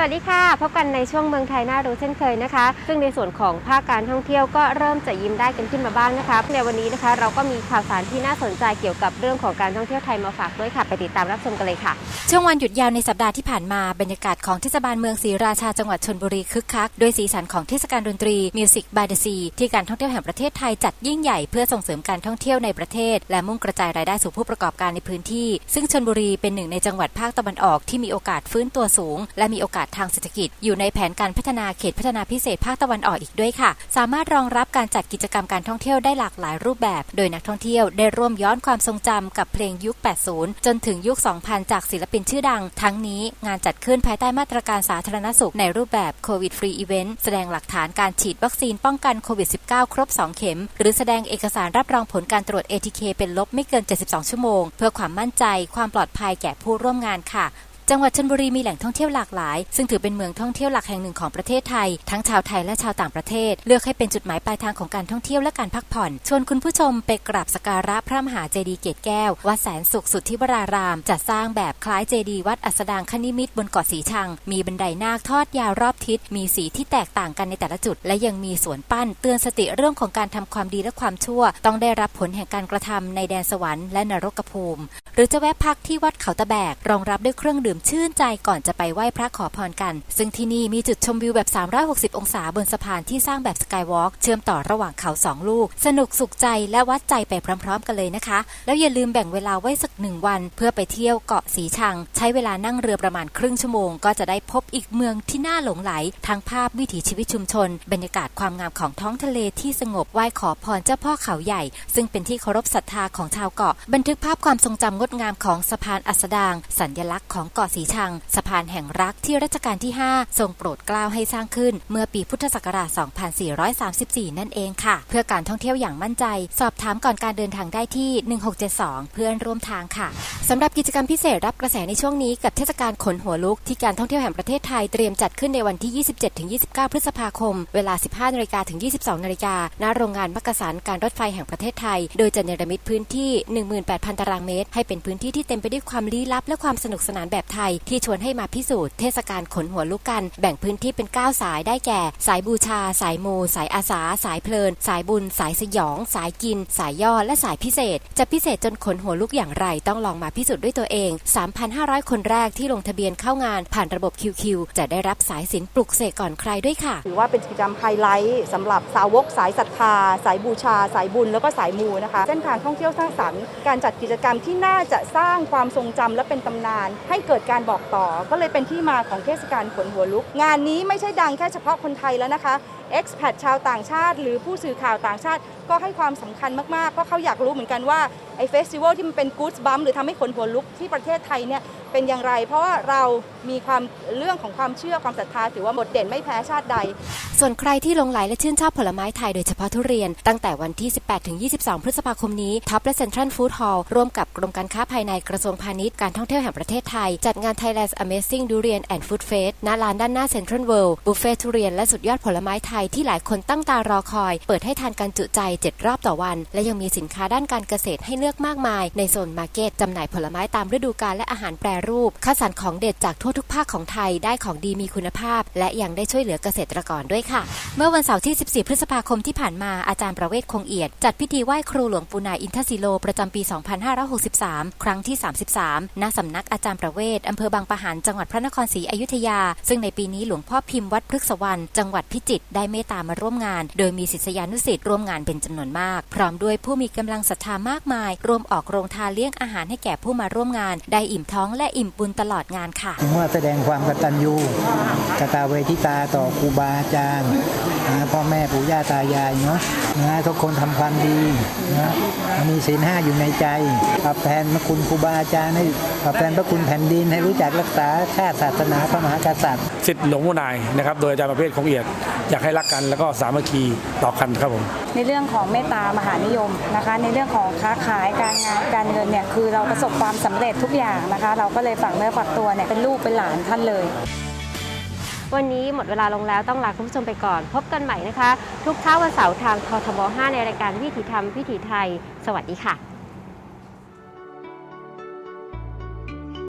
สวัสดีค่ะ พบกันในช่วงเมืองไทยน่ารู้เช่นเคยนะคะ ซึ่งในส่วนของภาคการท่องเที่ยวก็เริ่มจะยิ้มได้กันขึ้นมาบ้างนะคะ ในวันนี้นะคะเราก็มีข่าวสารที่น่าสนใจเกี่ยวกับเรื่องของการท่องเที่ยวไทยมาฝากด้วยค่ะ ไปติดตามรับชมกันเลยค่ะ ช่วงวันหยุดยาวในสัปดาห์ที่ผ่านมาบรรยากาศของเทศบาลเมืองศรีราชาจังหวัดชนบุรีคึกคักด้วยสีสันของเทศกาลดนตรี Music by the Sea ที่การท่องเที่ยวแห่งประเทศไทยจัดยิ่งใหญ่เพื่อส่งเสริมการท่องเที่ยวในประเทศ และมุ่งกระจายรายได้สู่ผู้ประกอบการในพื้นที่ ซึ่งชนบุรีเป็นหนึ่งในจังหวัดภาคตะวันออกที่มีโอกาสฟื้นตัวสูง และมีโอกาสทางเศรษฐกิจ อยู่ในแผนการพัฒนาเขตพัฒนาพิเศษภาคตะวันออกอีกด้วยค่ะ สามารถรองรับการจัดกิจกรรมการท่องเที่ยวได้หลากหลายรูปแบบ โดยนักท่องเที่ยวได้ร่วมย้อนความทรงจำกับเพลงยุค 80 จนถึงยุค 2000 จากศิลปินชื่อดัง ทั้งนี้งานจัดขึ้นภายใต้มาตรการสาธารณสุขในรูปแบบโควิดฟรีอีเวนต์แสดงหลักฐานการฉีดวัคซีนป้องกันโควิด -19 ครบ 2 เข็ม หรือแสดงเอกสารรับรองผลการตรวจ ATK เป็นลบไม่เกิน 72 ชั่วโมง เพื่อความมั่นใจ ความปลอดภัยแก่ผู้ร่วมงานค่ะ จังหวัดชนบุรีมีแหล่งท่องเที่ยวหลากหลาย ซึ่งถือเป็นเมืองท่องเที่ยวหลักแห่งหนึ่งของประเทศไทย ทั้งชาวไทยและชาวต่างประเทศ เลือกให้เป็นจุดหมายปลายทางของการท่องเที่ยวและการพักผ่อน ชวนคุณผู้ชมไปกราบสการะพระมหาเจดีย์เกตแก้ว วัดแสนสุขสุทธิวราราม จัดสร้างแบบคล้ายเจดีย์วัดอัสดางคณิมิตรบนเกาะสีชัง มีบันไดนาคทอดยาวรอบทิศ มีสีที่แตกต่างกันในแต่ละจุด และยังมีสวนปั้น เตือนสติเรื่องของการทำความดีและความชั่ว ต้องได้รับผลแห่งการกระทำในแดนสวรรค์และนรกภูมิ หรือจะแวะพักที่วัดเขาตะแบกรองรับด้วยเครื่องดื่มชื่นใจก่อนจะไปไหว้พระขอพรกัน ซึ่งที่นี่มีจุดชมวิวแบบ 360 องศาบนสะพานที่สร้างแบบสกายวอล์กเชื่อมต่อระหว่างเขาสองลูก สนุกสุขใจและวัดใจไปพร้อม ๆ กันเลยนะคะ แล้วอย่าลืมแบ่งเวลาไว้สักหนึ่งวัน เพื่อไปเที่ยวเกาะสีชัง ใช้เวลานั่งเรือประมาณครึ่งชั่วโมง ก็จะได้พบอีกเมืองที่น่าหลงไหลทั้งภาพวิถีชีวิตชุมชน บรรยากาศความงามของท้องทะเลที่สงบไหว้ขอพรเจ้าพ่อเขาใหญ่ ซึ่งเป็นที่เคารพศรัทธาของชาวเกาะ บันทึกภาพความทรงจำงดงามของสะพานอัสดาง สัญลักษณ์ของเกาะสีชัง สะพานแห่งรักที่รัชกาลที่ 5 ทรงโปรดเกล้าให้สร้างขึ้น เมื่อปีพุทธศักราช 2434 นั่นเองค่ะ เพื่อการท่องเที่ยวอย่างมั่นใจ สอบถามก่อนการเดินทางได้ที่ 1672 เพื่อนร่วมทางค่ะสำหรับกิจกรรมพิเศษรับกระแสในช่วงนี้กับเทศกาลขนหัวลุกที่การท่องเที่ยวแห่งประเทศไทยเตรียมจัดขึ้นในวันที่ 27-29 พฤษภาคม เวลา 15นาฬิกาถึง 22นาฬิกาณโรงงานมักกะสันการรถไฟแห่งประเทศไทย โดยจะเนรมิตพื้นที่ 18,000 ตารางเมตร ให้เป็นพื้นที่ที่เต็มไปด้วยความลี้ลับและความสนุกสนานแบบไทยที่ชวนให้มาพิสูจน์เทศกาลขนหัวลุกกัน แบ่งพื้นที่เป็น 9 สายได้แก่ สายบูชา สายมู สายอาสา สายเพลิน สายบุญ สายสยอง สายกิน สายย่อและสายพิเศษ จะพิเศษจนขนหัวลุกอย่างไรต้องลองมาพิสูจน์ด้วยตัวเอง 3,500 คนแรกที่ลงทะเบียนเข้างาน ผ่านระบบ QQ จะได้รับสายสินปลุกเสกก่อนใครด้วยค่ะถือว่าเป็นกิจกรรมไฮไลท์สำหรับสาวกสายศรัทธา สายบูชา สายบุญแล้วก็สายมูนะคะเส้นทางท่องเที่ยวสร้างสรรค์การจัดกิจกรรมที่น่าจะสร้างความทรงจำและเป็นตำนาน ให้เกิดการบอกต่อ ก็เลยเป็นที่มาของเทศกาลขนหัวลุก งานนี้ไม่ใช่ดังแค่เฉพาะคนไทยแล้วนะคะ expat ชาวต่างชาติ หรือผู้สื่อข่าวต่างชาติ ก็ให้ความสำคัญมากๆ เพราะเขาอยากรู้เหมือนกันว่าไอ้เฟสติวัลที่มันเป็นกู๊ดบัมหรือทำให้ขนหัวลุกที่ประเทศไทยเนี่ยเป็นอย่างไร เพราะว่าเรามีความเรื่องของความเชื่อความศรัทธาถือว่าโดดเด่นไม่แพ้ชาติใด ส่วนใครที่ลงไหลและชื่นชอบผลไม้ไทยโดยเฉพาะทุเรียน ตั้งแต่วันที่ 18ถึง22 พฤษภาคมนี้ท็อปและเซ็นทรัลฟู้ดฮอลล์ร่วมกับกรมการค้าภายในกระทรวงพาณิชย์การท่องเที่ยวแห่งประเทศไทย จัดงาน Thailand's Amazing Durian and Food Fest ณลานด้านหน้าเซ็นทรัลเวิลด์บุฟเฟ่ทุเรียนและสุดยอดผลไม้ไทยที่หลายคนตั้งตารอคอย เปิดให้ทานกันจุใจ 7 รอบต่อวัน และยังมีสินค้าด้านการเกษตรให้เลือกมากมาย ในโซนมาร์เก็ตจำหน่ายผลไม้ตามฤดูกาลและอาหารแปรรูปคัดสรรของเด็ดจากทั่วทุกภาคของไทยได้ของดีมีคุณภาพ และยังได้ช่วยเหลือเกษตรกรด้วยค่ะ เมื่อวันเสาร์ที่ 14 พฤษภาคมที่ผ่านมาอาจารย์ประเวศคงเอียด จัดพิธีไหว้ครูหลวงปูนายอินทศิโลประจำปี 2563 ครั้งที่ 33 ณสำนักอาจารย์ประเวศอำเภอบางปะหันจังหวัดพระนครศรีอยุธยา ซึ่งในปีนี้หลวงพ่อพิมพ์วัดพฤกษวรรณจังหวัดพิจิตรได้เมตตามาร่วมงาน โดยมีศิษยานุศิษย์ร่วมงานเป็นจำนวนมาก พร้อมด้วยผู้มีกำลังศรัทธามากมาย รวมออกโรงทานเลี้ยงอาหารให้แก่ผู้มาร่วมงาน ได้อิ่มท้องและอิ่มบุญตลอดงานค่ะ เมื่อแสดงความกตัญญูกตเวทิตาต่อครูบาอาจารย์นะพ่อแม่ปู่ย่าตายายเนาะนะทุกคนทำความดีนะมีศีลห้าอยู่ในใจตอบแทนพระคุณครูบาอาจารย์ให้ตอบแทนพระคุณแผ่นดินให้รู้จักรักษาชาติศาสนาพระมหากษัตริย์สิทธิ์หลวงพ่อนายนะครับ โดยอาจารย์ประเภทคงเอียด อยากให้รักกันแล้วก็สามัคคีต่อกันครับผมในเรื่องของเมตตามหานิยมนะคะ ในเรื่องของค้าขายการงานการเงินเนี่ยคือเราประสบความสำเร็จทุกอย่างนะคะ เราก็เลยฝากเนื้อฝากตัวเนี่ยเป็นลูกเป็นหลานท่านเลย วันนี้หมดเวลาลงแล้วต้องลาคุณผู้ชมไปก่อน พบกันใหม่นะคะ ทุกเช้าวันเสาร์ทางททบ5ในรายการวิถีธรรมวิถีไทย สวัสดีค่ะ